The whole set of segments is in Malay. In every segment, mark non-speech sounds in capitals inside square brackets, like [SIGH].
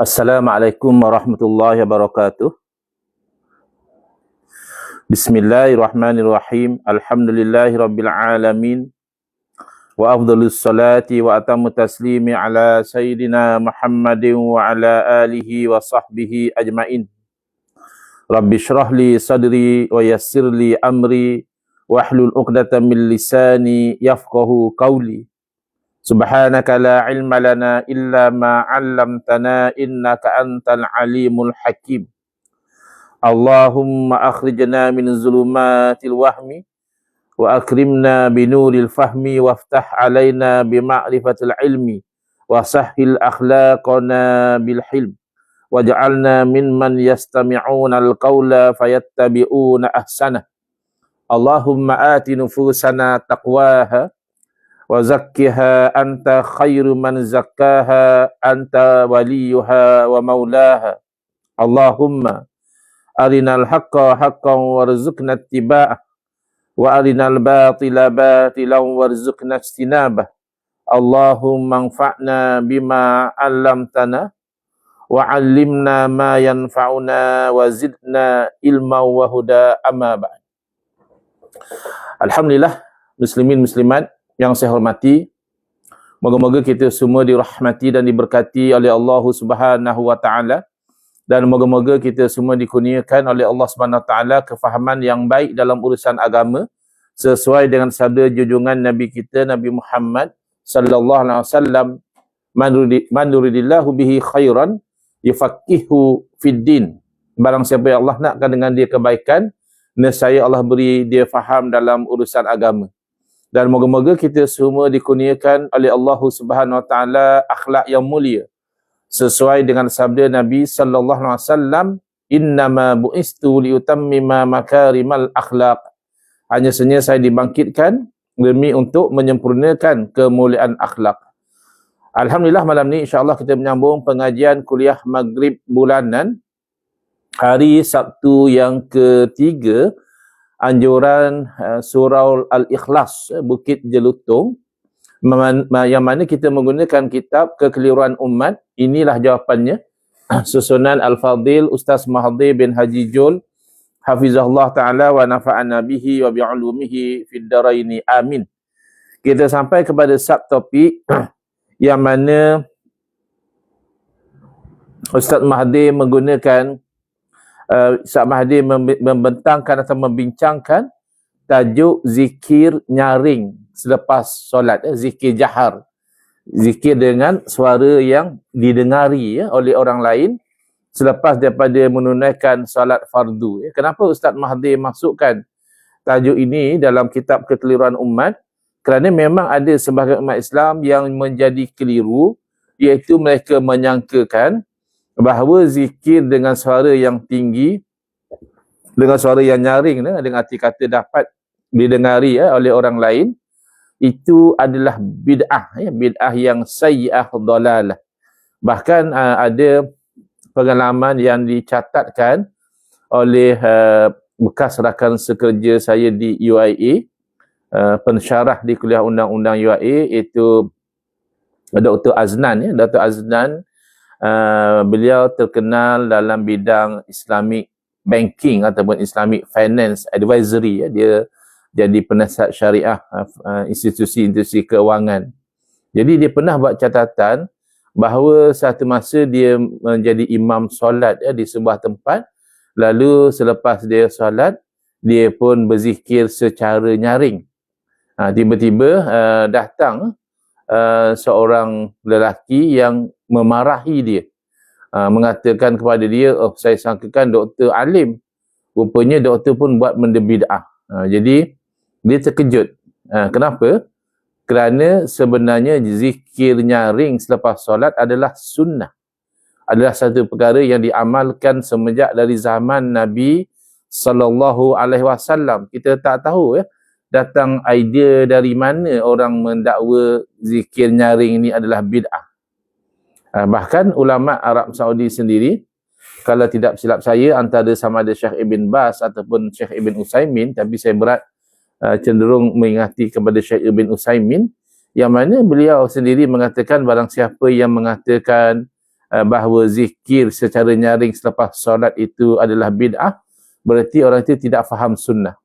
Assalamualaikum warahmatullahi wabarakatuh. Bismillahirrahmanirrahim. Alhamdulillahi rabbil alamin. Wa afdalus salati wa atamu taslimi ala sayyidina Muhammadin wa ala alihi wa sahbihi ajmain. Rabbi syrah li sadri wa yassir li amri wahlul uqdatan min lisani yafqahu qawli. Subhanaka la ilma lana illa ma 'allamtana innaka antal alimul hakim. Allahumma akhrijna min zulumatil wahmi wa akrimna binuril fahmi waftah alaina bima'rifatil ilmi wa sahhil akhlaqana bil hilm waj'alna mimman yastami'una al-qawla fayattabi'una ahsana. Allahumma ati nufusana taqwaha وزكها أنت خير من زكاها أنت وليها ومولاها. اللهم أرنا الحق حقا وارزقنا اتباعه وأرنا الباطل باطلا وارزقنا اجتنابه. اللهم انفعنا بما علمتنا وعلمنا ما ينفعنا وزدنا علما وهدى أما بعد. الحمد لله مسلمين مسلمات. Yang saya hormati. Moga-moga kita semua dirahmati dan diberkati oleh Allah Subhanahu wa taala. Dan moga-moga kita semua dikurniakan oleh Allah Subhanahu wa taala kefahaman yang baik dalam urusan agama sesuai dengan sabda junjungan Nabi kita Nabi Muhammad sallallahu alaihi wasallam. Man yuridillahu bihi khairan yufaqihu fid din. Barang siapa yang Allah nakkan dengan dia kebaikan nescaya Allah beri dia faham dalam urusan agama dan moga-moga kita semua dikurniakan oleh Allah Subhanahu Wa Taala akhlak yang mulia. Sesuai dengan sabda Nabi sallallahu alaihi wasallam innama buistu liutammima makarimal akhlak hanya saja saya dibangkitkan demi untuk menyempurnakan kemuliaan akhlak. Alhamdulillah malam ni insya-Allah kita menyambung pengajian kuliah Maghrib bulanan. Hari Sabtu yang ketiga anjuran uh, surau Al-Ikhlas uh, Bukit Jelutong yang mana kita menggunakan kitab kekeliruan umat. Inilah jawapannya. [CLEARS THROAT] Susunan Al-Fadil Ustaz Mahdi bin Haji Jul Hafizahullah Ta'ala wa nafa'ana bihi wa bi'ulumihi fid daraini amin. Kita sampai kepada subtopik [CLEARS THROAT] yang mana Ustaz Mahdi menggunakan uh, Ustaz Mahdi membentangkan atau membincangkan tajuk zikir nyaring selepas solat, eh, zikir jahar. Zikir dengan suara yang didengari ya, oleh orang lain selepas daripada menunaikan solat fardu. Ya. Kenapa Ustaz Mahdi masukkan tajuk ini dalam kitab Keteliruan Umat? Kerana memang ada sebahagian umat Islam yang menjadi keliru iaitu mereka menyangkakan bahawa zikir dengan suara yang tinggi dengan suara yang nyaring dengan arti kata dapat didengari ya, oleh orang lain itu adalah bid'ah ya, bid'ah yang sayyi'ah dalalah bahkan uh, ada pengalaman yang dicatatkan oleh uh, bekas rakan sekerja saya di UIA uh, pensyarah di kuliah undang-undang UIA iaitu Dr. Aznan ya Dr. Aznan uh, beliau terkenal dalam bidang Islamic banking ataupun Islamic finance advisory ya dia jadi penasihat syariah uh, institusi-institusi keuangan. Jadi dia pernah buat catatan bahawa satu masa dia menjadi imam solat ya, di sebuah tempat lalu selepas dia solat dia pun berzikir secara nyaring. Ha, tiba-tiba uh, datang uh, seorang lelaki yang memarahi dia. Uh, mengatakan kepada dia, oh saya sangkakan doktor alim. Rupanya doktor pun buat benda bid'ah. Uh, jadi dia terkejut. Uh, kenapa? Kerana sebenarnya zikir nyaring selepas solat adalah sunnah. Adalah satu perkara yang diamalkan semenjak dari zaman Nabi sallallahu alaihi wasallam. Kita tak tahu ya datang idea dari mana orang mendakwa zikir nyaring ini adalah bid'ah. Uh, bahkan ulama Arab Saudi sendiri kalau tidak silap saya antara sama ada Syekh Ibn Bas ataupun Syekh Ibn Usaimin tapi saya berat uh, cenderung mengingati kepada Syekh Ibn Usaimin yang mana beliau sendiri mengatakan barang siapa yang mengatakan uh, bahawa zikir secara nyaring selepas solat itu adalah bid'ah, berarti orang itu tidak faham sunnah.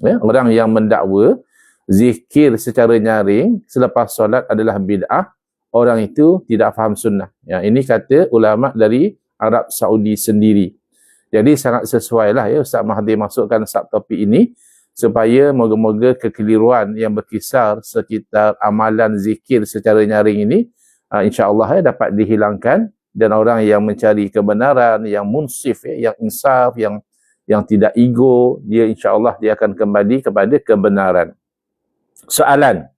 Ya? Orang yang mendakwa zikir secara nyaring selepas solat adalah bid'ah, orang itu tidak faham sunnah. Ya, ini kata ulama dari Arab Saudi sendiri. Jadi sangat sesuai lah ya Ustaz Mahathir masukkan subtopik ini supaya moga-moga kekeliruan yang berkisar sekitar amalan zikir secara nyaring ini uh, insya-Allah ya, dapat dihilangkan dan orang yang mencari kebenaran, yang munsif, ya, yang insaf, yang yang tidak ego, dia insya-Allah dia akan kembali kepada kebenaran. Soalan.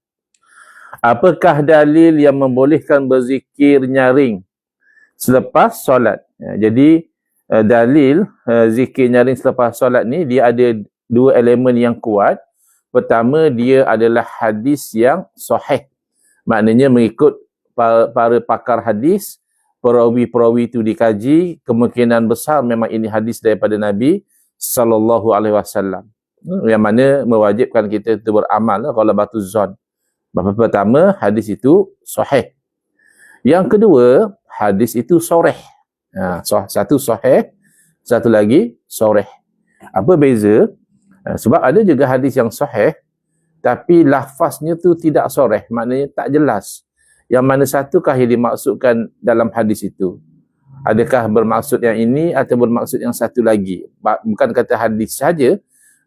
Apakah dalil yang membolehkan berzikir nyaring selepas solat? Ya, jadi uh, dalil uh, zikir nyaring selepas solat ni dia ada dua elemen yang kuat. Pertama dia adalah hadis yang sahih. Maknanya mengikut para, para pakar hadis perawi-perawi itu dikaji, kemungkinan besar memang ini hadis daripada Nabi sallallahu alaihi wasallam. Yang mana mewajibkan kita itu beramal kalau batu zon. Bahawa pertama, hadis itu sahih. Yang kedua, hadis itu soreh. Ha, satu sahih, satu lagi soreh. Apa beza? Ha, sebab ada juga hadis yang sahih, tapi lafaznya tu tidak soreh. Maknanya tak jelas yang mana satukah yang dimaksudkan dalam hadis itu adakah bermaksud yang ini atau bermaksud yang satu lagi bukan kata hadis saja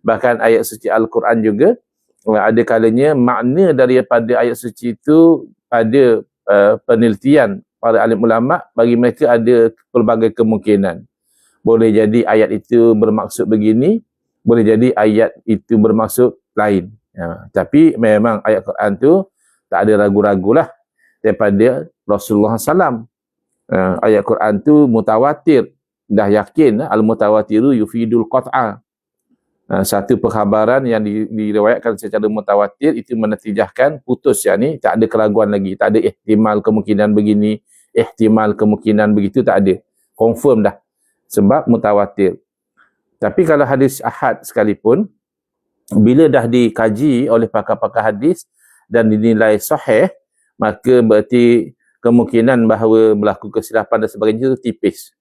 bahkan ayat suci al-Quran juga ada kalanya makna daripada ayat suci itu ada uh, penelitian para alim ulama bagi mereka ada pelbagai kemungkinan boleh jadi ayat itu bermaksud begini boleh jadi ayat itu bermaksud lain ya, tapi memang ayat Quran tu tak ada ragu-ragu lah daripada Rasulullah SAW. Uh, ayat Quran tu mutawatir. Dah yakin al-mutawatiru yufidul qat'a. Uh, satu perkhabaran yang di, diriwayatkan secara mutawatir itu menetijahkan putus ya ni tak ada keraguan lagi. Tak ada ihtimal kemungkinan begini, ihtimal kemungkinan begitu tak ada. Confirm dah. Sebab mutawatir. Tapi kalau hadis ahad sekalipun, bila dah dikaji oleh pakar-pakar hadis dan dinilai sahih, maka berarti kemungkinan bahawa berlaku kesilapan dan sebagainya itu tipis.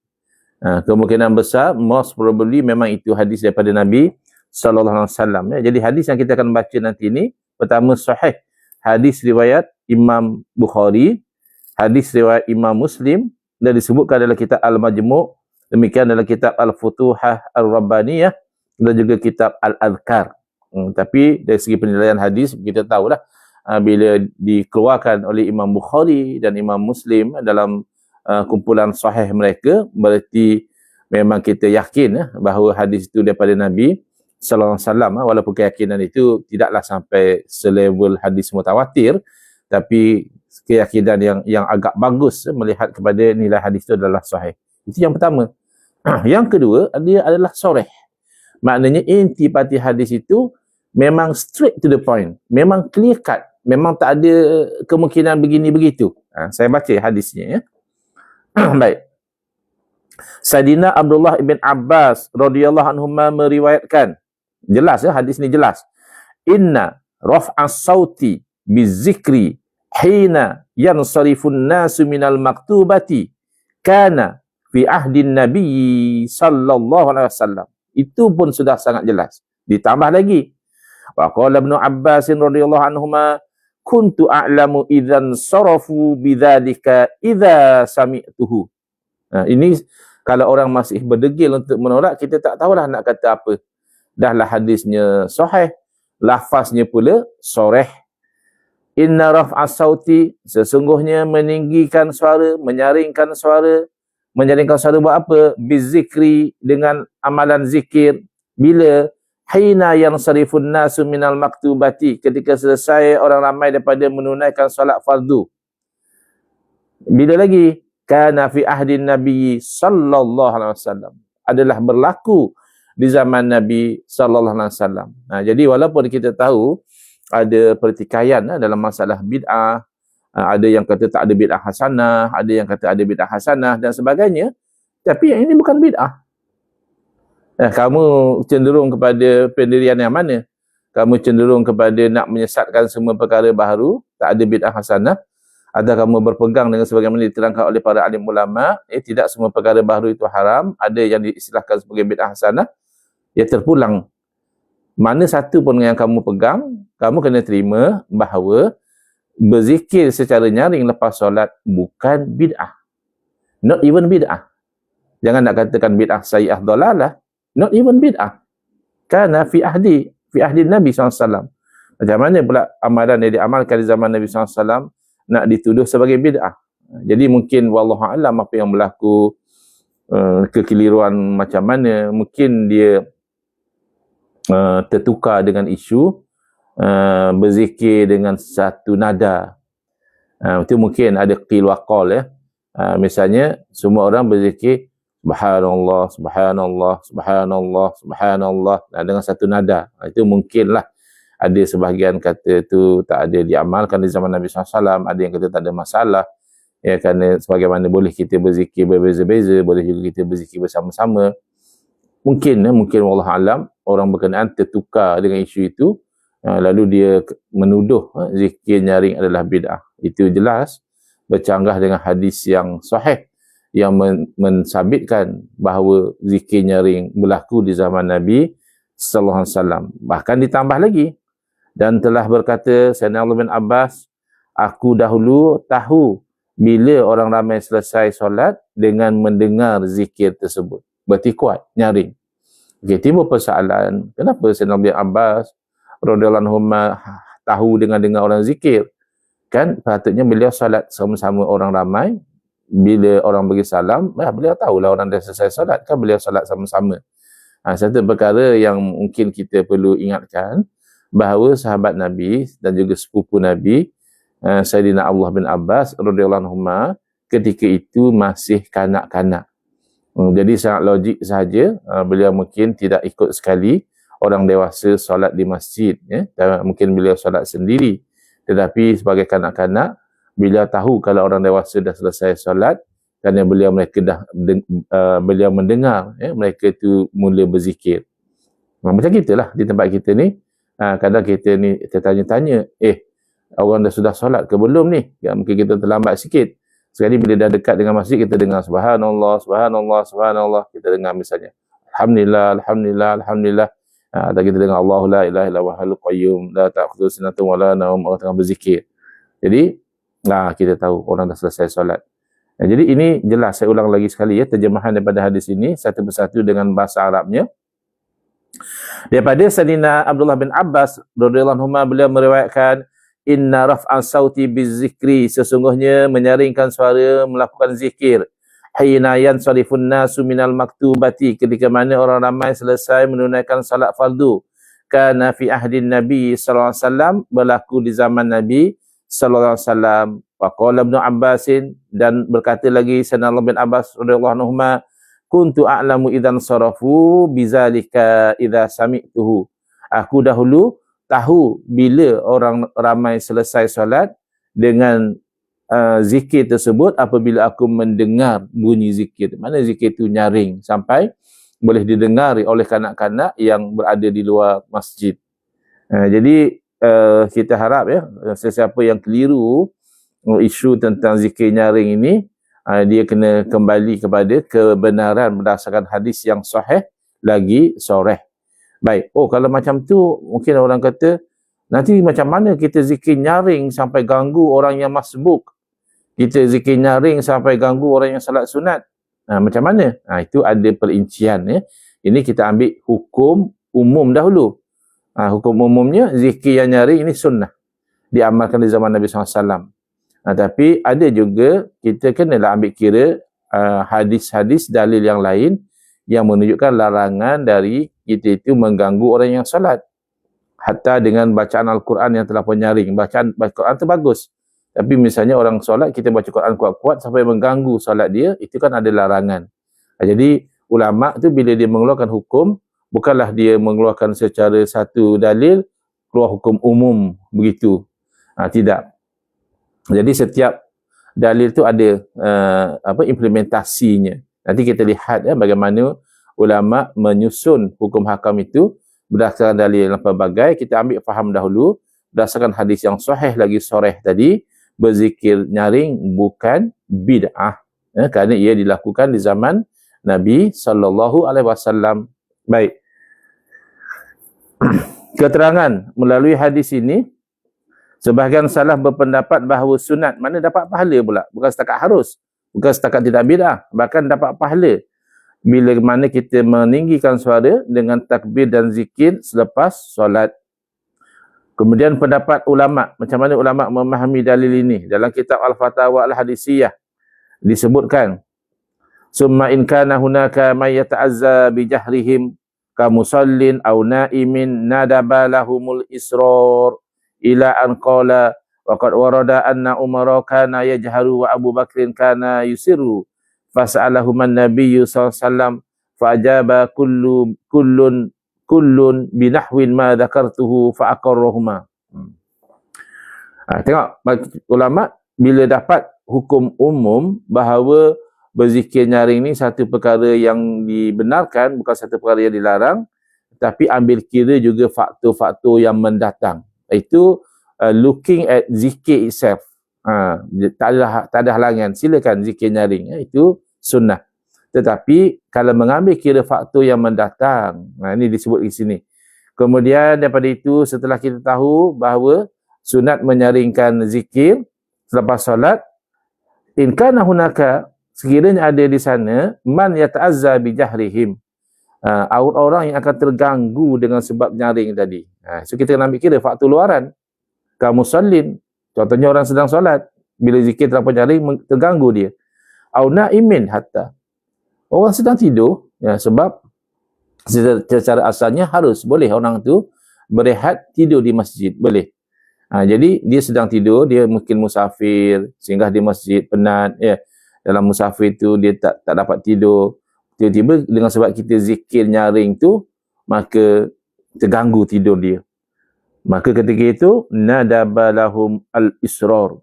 Ha, kemungkinan besar, most probably memang itu hadis daripada Nabi sallallahu alaihi wasallam ya. Jadi hadis yang kita akan baca nanti ini pertama sahih. Hadis riwayat Imam Bukhari, hadis riwayat Imam Muslim dan disebutkan dalam kitab Al-Majmu', demikian dalam kitab Al-Futuhah Ar-Rabbaniyah dan juga kitab Al-Adhkar. Hmm, tapi dari segi penilaian hadis kita tahulah uh, bila dikeluarkan oleh Imam Bukhari dan Imam Muslim dalam uh, kumpulan sahih mereka berarti memang kita yakin uh, bahawa hadis itu daripada Nabi sallallahu alaihi wasallam walaupun keyakinan itu tidaklah sampai selevel hadis mutawatir tapi keyakinan yang yang agak bagus melihat kepada nilai hadis itu adalah sahih. Itu yang pertama. [CLEARS THROAT] yang kedua dia adalah sahih. Maknanya intipati hadis itu memang straight to the point. Memang clear cut memang tak ada kemungkinan begini begitu. Ha, saya baca hadisnya ya. [CLEARS THROAT] Baik. Saidina Abdullah ibn Abbas radhiyallahu anhu meriwayatkan jelas ya hadis ni jelas. Inna raf'a sauti bizikri hina yansarifun nasu minal maktubati kana fi ahdin nabi sallallahu alaihi wasallam. Itu pun sudah sangat jelas. Ditambah lagi. Wa qala Ibnu Abbas radhiyallahu anhuma kuntu a'lamu idzan sarafu bidzalika idza sami'tuhu. Nah, ini kalau orang masih berdegil untuk menolak, kita tak tahulah nak kata apa. Dahlah hadisnya sahih, lafaznya pula soreh. Inna raf'a sauti, sesungguhnya meninggikan suara, menyaringkan suara, menyaringkan suara buat apa? Bizikri dengan amalan zikir. Bila Hina yang sarifun nasu minal maktubati. Ketika selesai orang ramai daripada menunaikan solat fardu. Bila lagi? Kana fi ahdin Nabi sallallahu alaihi wasallam. Adalah berlaku di zaman Nabi sallallahu alaihi wasallam. Nah, jadi walaupun kita tahu ada pertikaian eh, dalam masalah bid'ah, eh, ada yang kata tak ada bid'ah hasanah, ada yang kata ada bid'ah hasanah dan sebagainya. Tapi yang ini bukan bid'ah. Eh, kamu cenderung kepada pendirian yang mana? Kamu cenderung kepada nak menyesatkan semua perkara baharu, tak ada bid'ah hasanah, Ada kamu berpegang dengan sebagaimana diterangkan oleh para alim ulama, eh, tidak semua perkara baru itu haram, ada yang diistilahkan sebagai bid'ah hasanah, ia terpulang. Mana satu pun yang kamu pegang, kamu kena terima bahawa berzikir secara nyaring lepas solat bukan bid'ah. Not even bid'ah. Jangan nak katakan bid'ah sayyah dolalah. Not even bid'ah. Karena fi ahdi, fi ahdi Nabi SAW. Macam mana pula amalan yang diamalkan di zaman Nabi SAW nak dituduh sebagai bid'ah. Jadi mungkin wallahualam apa yang berlaku uh, kekeliruan macam mana mungkin dia uh, tertukar dengan isu uh, berzikir dengan satu nada. Uh, itu mungkin ada qil wa qal ya. Uh, misalnya semua orang berzikir subhanallah subhanallah subhanallah subhanallah nah, dengan satu nada. Itu mungkinlah ada sebahagian kata itu tak ada diamalkan di zaman Nabi SAW, ada yang kata tak ada masalah. Ya, kerana sebagaimana boleh kita berzikir berbeza-beza, boleh juga kita berzikir bersama-sama. Mungkin, ya, mungkin Allah Alam, orang berkenaan tertukar dengan isu itu, Ha, lalu dia menuduh ha, zikir nyaring adalah bid'ah. Itu jelas bercanggah dengan hadis yang sahih yang men mensabitkan bahawa zikir nyaring berlaku di zaman Nabi sallallahu alaihi wasallam. Bahkan ditambah lagi dan telah berkata Sayyidina Allah bin Abbas, aku dahulu tahu bila orang ramai selesai solat dengan mendengar zikir tersebut. Berarti kuat, nyaring. Okay, timbul persoalan, kenapa Sayyidina bin Abbas radhiyallahu tahu dengan dengar orang zikir? Kan patutnya beliau salat sama-sama orang ramai. Bila orang bagi salam ya, beliau tahulah orang dah selesai salat kan beliau salat sama-sama. Ha, satu perkara yang mungkin kita perlu ingatkan bahawa sahabat Nabi dan juga sepupu Nabi uh, Sayyidina Allah bin Abbas radhiyallahu ketika itu masih kanak-kanak hmm, jadi sangat logik sahaja uh, beliau mungkin tidak ikut sekali orang dewasa solat di masjid ya. Mungkin beliau solat sendiri. Tetapi sebagai kanak-kanak bila tahu kalau orang dewasa dah selesai solat kerana beliau mereka dah uh, beliau mendengar ya mereka itu mula berzikir. Nah, macam gitulah di tempat kita ni. Uh, kadang kita ni tertanya-tanya eh orang dah sudah solat ke belum ni? Ya, mungkin kita terlambat sikit sekali bila dah dekat dengan masjid kita dengar subhanallah subhanallah subhanallah kita dengar misalnya alhamdulillah alhamdulillah alhamdulillah Ha, kita dengar Allah la ilaha illa wahal qayyum la ta'khudhu sinatun wa la nawm orang tengah berzikir. Jadi nah kita tahu orang dah selesai solat. Ha, jadi ini jelas saya ulang lagi sekali ya terjemahan daripada hadis ini satu persatu dengan bahasa Arabnya. Daripada Sayyidina Abdullah bin Abbas radhiyallahu anhu beliau meriwayatkan inna raf'an sauti bizikri. Sesungguhnya menyaringkan suara melakukan zikir. Hina yansarifun nasu minal maktubati. Ketika mana orang ramai selesai menunaikan salat fardu. Kana fi ahdin nabi sallallahu alaihi wasallam. Berlaku di zaman nabi sallallahu alaihi wasallam. Wa ibnu abbas dan berkata lagi sayyidina bin abbas radhiyallahu anhu kuntu a'lamu idzan sarafu bizalika idza sami'tuhu. Aku dahulu tahu bila orang ramai selesai solat dengan uh, zikir tersebut apabila aku mendengar bunyi zikir. Mana zikir itu nyaring sampai boleh didengari oleh kanak-kanak yang berada di luar masjid. Uh, jadi uh, kita harap ya sesiapa yang keliru uh, isu tentang zikir nyaring ini uh, dia kena kembali kepada kebenaran berdasarkan hadis yang sahih lagi soreh. Baik. Oh kalau macam tu mungkin orang kata nanti macam mana kita zikir nyaring sampai ganggu orang yang masbuk kita zikir nyaring sampai ganggu orang yang salat sunat. Ha, macam mana? Ha, itu ada perincian. Ya. Ini kita ambil hukum umum dahulu. Ha, hukum umumnya zikir yang nyaring ini sunnah. Diamalkan di zaman Nabi SAW. Ha, tapi ada juga kita kenalah ambil kira uh, hadis-hadis dalil yang lain yang menunjukkan larangan dari kita itu mengganggu orang yang salat. Hatta dengan bacaan Al-Quran yang telah penyaring. Bacaan Al-Quran itu bagus. Tapi misalnya orang solat, kita baca Quran kuat-kuat sampai mengganggu solat dia, itu kan ada larangan. Jadi ulama tu bila dia mengeluarkan hukum, bukanlah dia mengeluarkan secara satu dalil, keluar hukum umum begitu. Ha, tidak. Jadi setiap dalil tu ada uh, apa implementasinya. Nanti kita lihat ya bagaimana ulama menyusun hukum hakam itu berdasarkan dalil yang pelbagai. Kita ambil faham dahulu berdasarkan hadis yang sahih lagi soreh tadi berzikir nyaring bukan bid'ah. Ya, kerana ia dilakukan di zaman Nabi sallallahu alaihi wasallam. Baik. [CLEARS THROAT] Keterangan melalui hadis ini sebahagian salah berpendapat bahawa sunat mana dapat pahala pula bukan setakat harus bukan setakat tidak bid'ah bahkan dapat pahala bila mana kita meninggikan suara dengan takbir dan zikir selepas solat. Kemudian pendapat ulama, macam mana ulama memahami dalil ini? Dalam kitab Al-Fatawa Al-Hadisiyah disebutkan summa in kana hunaka may yata'azza bi jahrihim ka musallin aw na'imin nadaba lahumul israr ila an qala wa qad warada anna umara kana yajharu wa Abu Bakrin kana yusiru fas'alahum an-nabiy sallallahu alaihi wasallam fa ajaba kullu kullun kullun binahwin ma dzakartuhu fa aqarrahuma. Hmm. Ha, tengok ulama bila dapat hukum umum bahawa berzikir nyaring ni satu perkara yang dibenarkan bukan satu perkara yang dilarang tapi ambil kira juga faktor-faktor yang mendatang. Itu uh, looking at zikir itself. Ha, tak ada tak ada halangan silakan zikir nyaring. Itu sunnah. Tetapi kalau mengambil kira faktor yang mendatang, nah ini disebut di sini. Kemudian daripada itu setelah kita tahu bahawa sunat menyaringkan zikir selepas solat, in kana hunaka sekiranya ada di sana man yata'azza bi jahrihim. Uh, orang yang akan terganggu dengan sebab nyaring tadi. Uh, so kita kena ambil kira faktor luaran. Kamu salin, contohnya orang sedang solat, bila zikir terlalu nyaring terganggu dia. Au na'imin hatta. Orang sedang tidur ya sebab secara asalnya harus boleh orang tu berehat tidur di masjid boleh. Ha, jadi dia sedang tidur dia mungkin musafir sehingga di masjid penat ya. Dalam musafir tu dia tak tak dapat tidur. Tiba-tiba dengan sebab kita zikir nyaring tu maka terganggu tidur dia maka ketika itu nadabalahum al-israr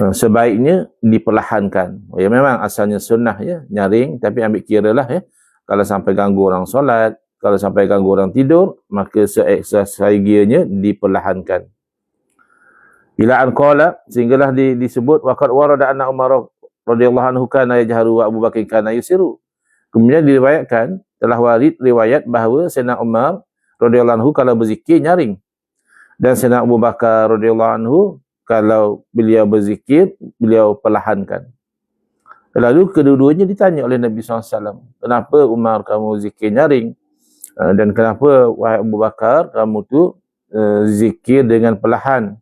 Uh, sebaiknya diperlahankan. Ya memang asalnya sunnah ya, nyaring tapi ambil kira lah ya. Kalau sampai ganggu orang solat, kalau sampai ganggu orang tidur, maka seeksasagianya diperlahankan. Bila an qala sehinggalah di, disebut waqad warada anna Umar radhiyallahu anhu kana yajharu wa Abu Bakar kana yusiru. Kemudian diriwayatkan telah warid riwayat bahawa Sayyidina Umar radhiyallahu anhu kalau berzikir nyaring dan Sayyidina Abu Bakar radhiyallahu anhu kalau beliau berzikir, beliau perlahankan. Lalu kedua-duanya ditanya oleh Nabi SAW, kenapa Umar kamu zikir nyaring? Uh, dan kenapa wahai Abu Bakar kamu tu uh, zikir dengan perlahan?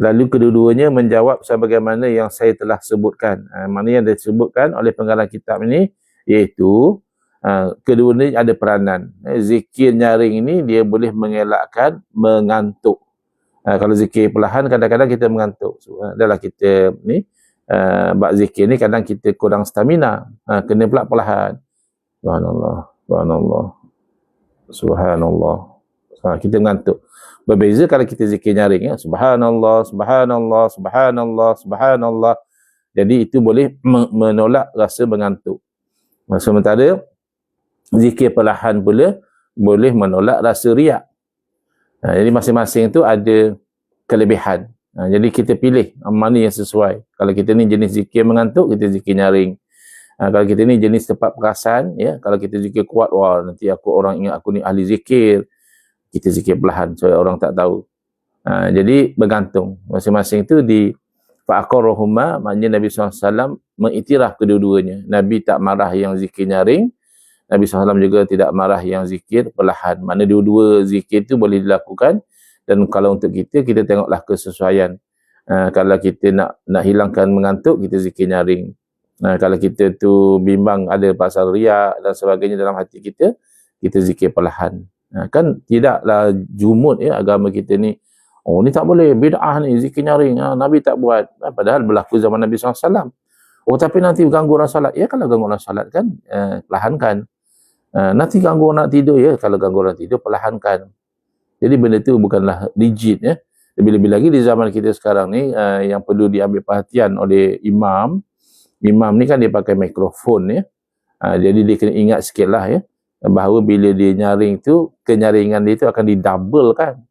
Lalu kedua-duanya menjawab sebagaimana yang saya telah sebutkan. Uh, mana yang disebutkan oleh penggarang kitab ini, iaitu uh, kedua-duanya ada peranan. Zikir nyaring ini dia boleh mengelakkan mengantuk. Uh, kalau zikir perlahan kadang-kadang kita mengantuk. Uh, adalah kita ni bab zikir ni kadang kita kurang stamina. Kena pula perlahan. Subhanallah. Subhanallah. Subhanallah. Uh, kita mengantuk. Berbeza kalau kita zikir nyaring ya. Subhanallah, subhanallah, subhanallah, subhanallah. Jadi itu boleh menolak rasa mengantuk. Sementara zikir perlahan pula boleh menolak rasa riak. Ha, jadi masing-masing tu ada kelebihan. Ha, jadi kita pilih mana yang sesuai. Kalau kita ni jenis zikir mengantuk, kita zikir nyaring. Ha, kalau kita ni jenis tepat perasan, ya, kalau kita zikir kuat, wah nanti aku orang ingat aku ni ahli zikir. Kita zikir perlahan supaya orang tak tahu. Ha, jadi bergantung. Masing-masing tu di fa'aqarrahuma, maknanya Nabi SAW mengiktiraf kedua-duanya. Nabi tak marah yang zikir nyaring, Nabi SAW juga tidak marah yang zikir perlahan. Mana dua-dua zikir itu boleh dilakukan dan kalau untuk kita, kita tengoklah kesesuaian. Uh, kalau kita nak nak hilangkan mengantuk, kita zikir nyaring. Uh, kalau kita tu bimbang ada pasal riak dan sebagainya dalam hati kita, kita zikir perlahan. Uh, kan tidaklah jumut ya agama kita ni. Oh ni tak boleh, bid'ah ni, zikir nyaring. Uh, Nabi tak buat. Uh, padahal berlaku zaman Nabi SAW. Oh tapi nanti ganggu orang salat. Ya kalau ganggu orang salat kan, uh, perlahankan. Ha, nanti ganggu nak tidur ya. Kalau ganggu orang tidur, perlahankan. Jadi benda tu bukanlah rigid ya. Lebih-lebih lagi di zaman kita sekarang ni, uh, yang perlu diambil perhatian oleh imam. Imam ni kan dia pakai mikrofon ya. Uh, jadi dia kena ingat sikit lah ya. Bahawa bila dia nyaring tu, kenyaringan dia tu akan didouble kan.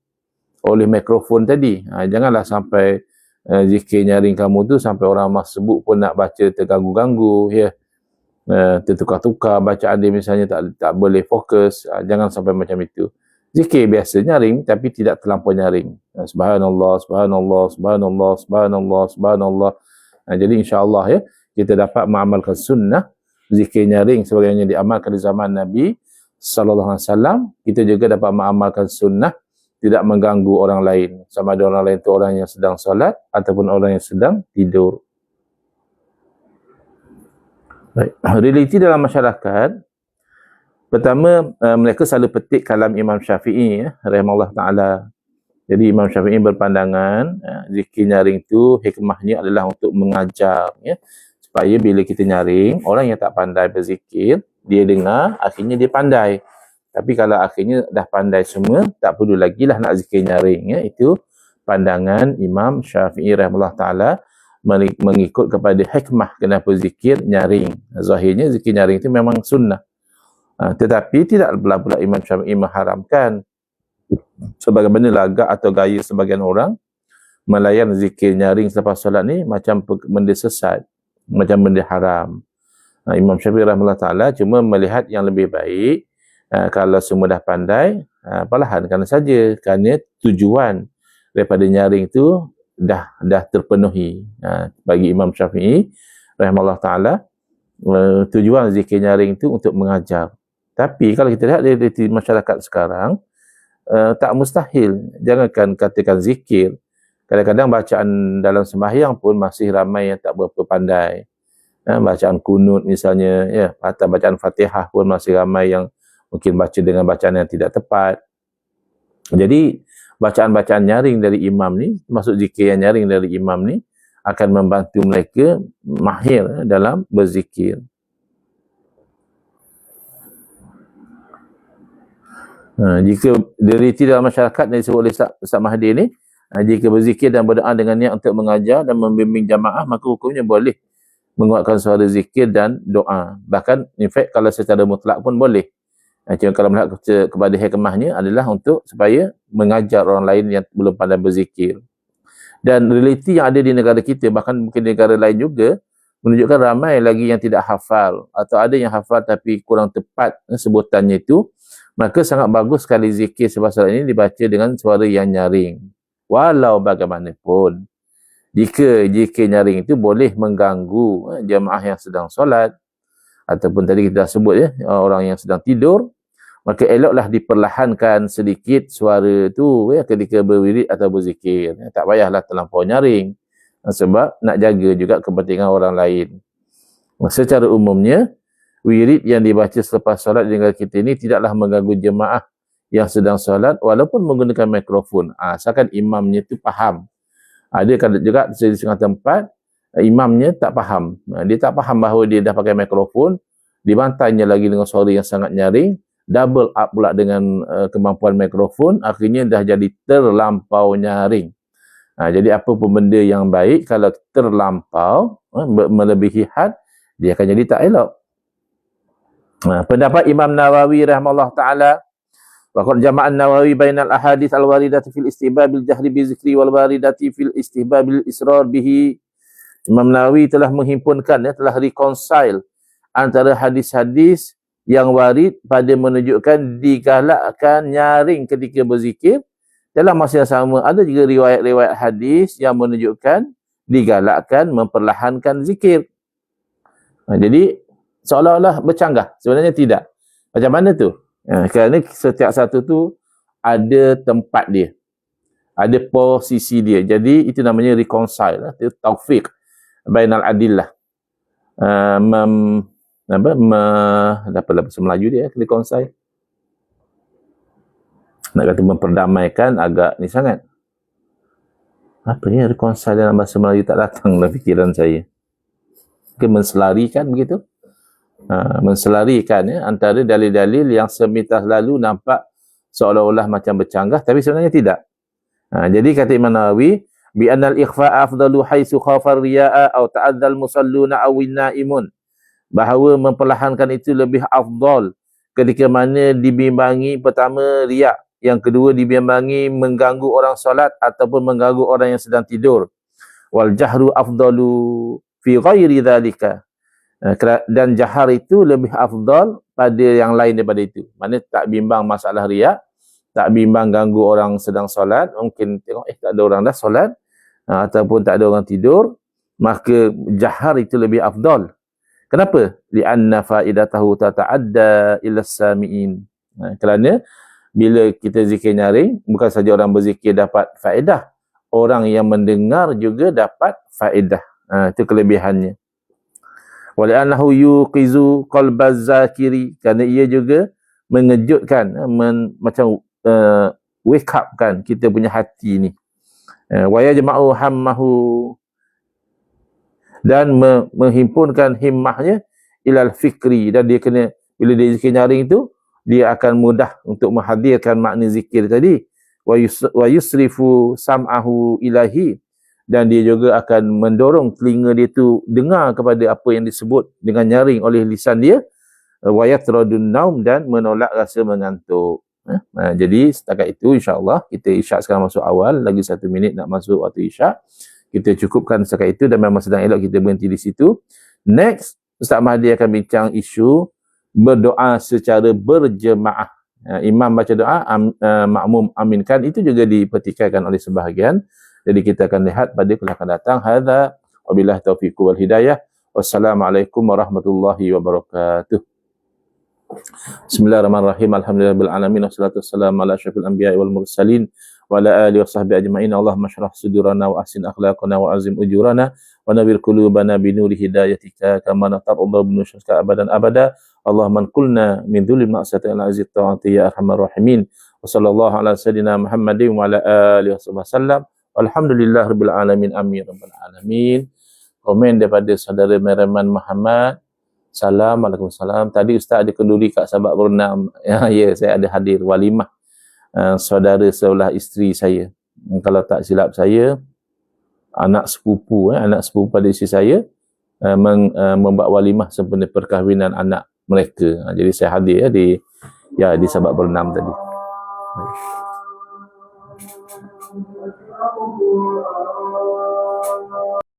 Oleh mikrofon tadi. Uh, janganlah sampai uh, zikir nyaring kamu tu sampai orang masbuk pun nak baca terganggu-ganggu ya uh, tertukar-tukar bacaan dia misalnya tak tak boleh fokus. Uh, jangan sampai macam itu. Zikir biasa nyaring tapi tidak terlampau nyaring uh, subhanallah subhanallah subhanallah subhanallah subhanallah. Uh, jadi insyaallah ya kita dapat mengamalkan sunnah zikir nyaring sebagaimana diamalkan di zaman Nabi sallallahu alaihi wasallam. Kita juga dapat mengamalkan sunnah tidak mengganggu orang lain. Sama ada orang lain itu orang yang sedang solat ataupun orang yang sedang tidur baik realiti dalam masyarakat pertama uh, mereka selalu petik kalam Imam Syafi'i ya rahimahullah taala jadi Imam Syafi'i berpandangan uh, zikir nyaring itu hikmahnya adalah untuk mengajar ya supaya bila kita nyaring orang yang tak pandai berzikir dia dengar akhirnya dia pandai tapi kalau akhirnya dah pandai semua, tak perlu lagi lah nak zikir nyaring. Ya. Itu pandangan Imam Syafi'i rahimahullah ta'ala mengikut kepada hikmah kenapa zikir nyaring. Zahirnya zikir nyaring itu memang sunnah. Ha, tetapi tidak pula-pula Imam Syafi'i mengharamkan sebagaimana lagak atau gaya sebagian orang melayan zikir nyaring selepas solat ni macam benda sesat, macam benda haram. Ha, Imam Syafi'i rahimahullah ta'ala cuma melihat yang lebih baik uh, kalau semua dah pandai uh, perlahankan saja kerana tujuan daripada nyaring tu dah dah terpenuhi. Uh, bagi Imam Syafi'i rahimahullah taala uh, tujuan zikir nyaring tu untuk mengajar. Tapi kalau kita lihat dari masyarakat sekarang uh, tak mustahil. Jangankan katakan zikir. Kadang-kadang bacaan dalam sembahyang pun masih ramai yang tak berapa pandai. Uh, bacaan kunut misalnya ya atau bacaan Fatihah pun masih ramai yang mungkin baca dengan bacaan yang tidak tepat. Jadi bacaan-bacaan nyaring dari imam ni, masuk zikir yang nyaring dari imam ni akan membantu mereka mahir dalam berzikir. Ha, jika deriti dalam masyarakat yang disebut oleh Ustaz Mahdi ni, ha, jika berzikir dan berdoa dengan niat untuk mengajar dan membimbing jamaah, maka hukumnya boleh menguatkan suara zikir dan doa. Bahkan, in fact, kalau secara mutlak pun boleh. Cuma kalau melihat kepada hikmahnya adalah untuk supaya mengajar orang lain yang belum pandai berzikir. Dan realiti yang ada di negara kita, bahkan mungkin negara lain juga, menunjukkan ramai lagi yang tidak hafal atau ada yang hafal tapi kurang tepat sebutannya itu, maka sangat bagus sekali zikir sebab ini dibaca dengan suara yang nyaring. Walau bagaimanapun, jika zikir nyaring itu boleh mengganggu eh, jemaah yang sedang solat, ataupun tadi kita sebut ya, orang yang sedang tidur, maka eloklah diperlahankan sedikit suara tu ya ketika berwirid atau berzikir. Ya, tak payahlah terlampau nyaring. Sebab nak jaga juga kepentingan orang lain. Secara umumnya wirid yang dibaca selepas solat di negara kita ini tidaklah mengganggu jemaah yang sedang solat walaupun menggunakan mikrofon. Ha, asalkan imamnya tu faham. Ada juga di setengah tempat imamnya tak faham. Ha, dia tak faham bahawa dia dah pakai mikrofon dibantainya lagi dengan suara yang sangat nyaring double up pula dengan uh, kemampuan mikrofon akhirnya dah jadi terlampau nyaring ha, jadi apa pun benda yang baik kalau terlampau uh, melebihi had dia akan jadi tak elok ha, pendapat Imam Nawawi rahimahullah taala Waqad jama'an Nawawi bainal ahadith al-waridati fil istihbab bil jahri bi zikri wal waridati fil istihbab bil israr bihi. Imam Nawawi telah menghimpunkan ya telah reconcile antara hadis-hadis yang warid pada menunjukkan digalakkan nyaring ketika berzikir. Dalam masa yang sama ada juga riwayat-riwayat hadis yang menunjukkan digalakkan memperlahankan zikir. Ha, jadi seolah-olah bercanggah. Sebenarnya tidak. Macam mana tu? Ha, kerana setiap satu tu ada tempat dia. Ada posisi dia. Jadi itu namanya reconcile itu taufik bainal adillah. Uh, mem, apa me, apa bahasa Melayu dia kena konsai nak kata memperdamaikan agak ni sangat. Apa ni reconcile dalam bahasa Melayu tak datang dalam fikiran saya. Mungkin menselarikan begitu? Ha, menselarikan ya, antara dalil-dalil yang semitas lalu nampak seolah-olah macam bercanggah tapi sebenarnya tidak. Ha, jadi kata Imam Nawawi bi anal ikhfa afdalu haitsu khafa riya'a aw ta'addal musalluna aw naimun bahawa memperlahankan itu lebih afdal ketika mana dibimbangi pertama riak yang kedua dibimbangi mengganggu orang solat ataupun mengganggu orang yang sedang tidur wal jahru afdalu fi ghairi dhalika kera- dan jahar itu lebih afdal pada yang lain daripada itu. Mana tak bimbang masalah riak, tak bimbang ganggu orang sedang solat, mungkin tengok eh tak ada orang dah solat uh, ataupun tak ada orang tidur, maka jahar itu lebih afdal. Kenapa? Li'anna faidatahu tata'adda ila sami'in. Uh, kerana bila kita zikir nyaring, bukan saja orang berzikir dapat faedah, orang yang mendengar juga dapat faedah. Uh, itu kelebihannya wali'annahu yuqizu qalbaz zakiri kerana ia juga mengejutkan eh, men, macam uh, wake up kan kita punya hati ni uh, wa yajma'u hammahu dan me, menghimpunkan himmahnya ilal fikri. Dan dia kena bila dia zikir nyaring itu dia akan mudah untuk menghadirkan makna zikir tadi. Wa, yus, wa yusrifu sam'ahu ilahi. Dan dia juga akan mendorong telinga dia tu dengar kepada apa yang disebut dengan nyaring oleh lisan dia. Wayat radun naum dan menolak rasa mengantuk. Eh? Ha, jadi setakat itu insyaAllah kita isyak sekarang masuk awal. Lagi satu minit nak masuk waktu isyak kita cukupkan setakat itu dan memang sedang elok kita berhenti di situ. Next Ustaz Mahdi akan bincang isu berdoa secara berjemaah. Ha, imam baca doa, am, uh, makmum aminkan itu juga dipertikaikan oleh sebahagian. Jadi kita akan lihat pada kuliah akan datang. Hadza wabillahi taufiq wal hidayah. Wassalamualaikum warahmatullahi wabarakatuh. Bismillahirrahmanirrahim. Asyrafil anbiya'i wal mursalin wa ala alihi washabbihi ajma'in. Allahumma shrah sudurana wa ahsin akhlaqana wa azim ujurana wa nawwir qulubana bi nuri hidayatika kama natarudhu bi nusyrika abadan abada. Allahumma qulna min dhulli ma'siyati al aziz ta'ati ya arhamar rahimin. Wa sallallahu ala sayyidina Muhammadin wa ala alihi wasallam. Alhamdulillah Rabbil Alamin Amin Rabbil Alamin Komen daripada saudara Meraman Muhammad Assalamualaikum salam. Tadi Ustaz ada kenduri kat Sabak Berenam [LAUGHS] Ya, ya saya ada hadir walimah uh, Saudara sebelah isteri saya. Kalau tak silap saya Anak sepupu, eh, anak sepupu pada isteri saya uh, meng, uh, Membuat walimah sempena perkahwinan anak mereka. Uh, Jadi saya hadir ya, di Ya di Sabak Berenam tadi. You.